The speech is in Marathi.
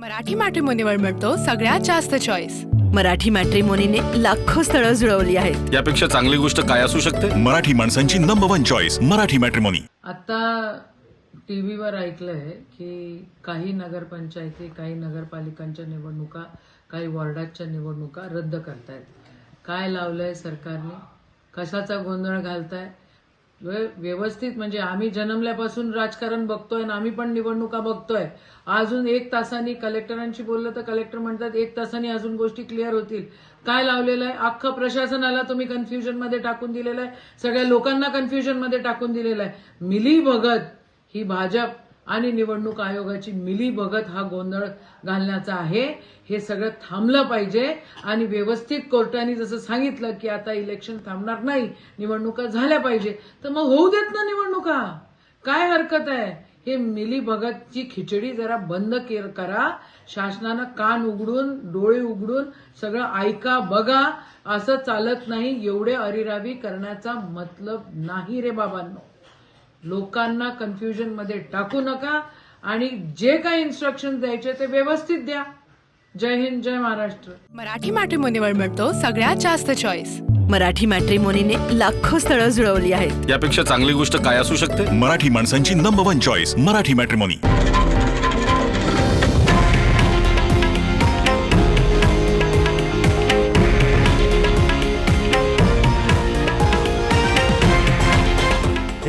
मराठी मॅट्रिमोनीवर मिळतो सगळ्यात जास्त चॉईस मराठी मॅट्रिमोनीने लाखो स्थळं जुळवली आहेत. यापेक्षा चांगली गोष्ट काय असू शकते? मराठी माणसांची number one choice Marathi matrimony आता टी व्हीवर ऐकलंय की काही नगरपंचायती काही नगरपालिकांच्या निवडणुका काही वॉर्डाच्या निवडणुका रद्द करतायत. काय लावलंय सरकारने? कशाचा गोंधळ घालताय व्यवस्थित म्हणजे आम्ही जन्मल्यापासून राजकारण बघतोय आणि आम्ही पण निवडणुका बघतोय. अजून एक तासांनी कलेक्टरांशी बोललं तर कलेक्टर म्हणतात एक तासांनी अजून गोष्टी क्लिअर होतील. काय लावलेलं आहे? अख्खं प्रशासनाला तुम्ही कन्फ्युजनमध्ये टाकून दिलेलं आहे. सगळ्या लोकांना कन्फ्युजनमध्ये टाकून दिलेलं आहे. मिली भगत ही भाजप आणि निवडणूक आयोगाची मिली भगत हा गोंधळ घालण्याचा आहे. हे सगळं थांबलं पाहिजे. आणि व्यवस्थित कोर्टाने जसं सांगितलं की आता इलेक्शन थांबणार नाही निवडणुका झाल्या पाहिजे. तर मग होऊ देत ना निवडणुका. काय हरकत आहे? हे मिली भगतची खिचडी जरा बंद करा. शासनानं कान उघडून डोळे उघडून सगळं ऐका बघा. असं चालत नाही. एवढे अरिरावी करण्याचा मतलब नाही रे बाबांनो. लोकांना कन्फ्युजनमध्ये टाकू नका आणि जे काही इन्स्ट्रक्शन द्यायचे ते व्यवस्थित द्या. जय हिंद जय महाराष्ट्र. मराठी मॅट्रिमोनीवर मिळतो सगळ्यात जास्त चॉईस मराठी मॅट्रिमोनीने लाखो स्थळं जुळवली आहेत. यापेक्षा चांगली गोष्ट काय असू शकते? मराठी माणसांची number one choice Marathi matrimony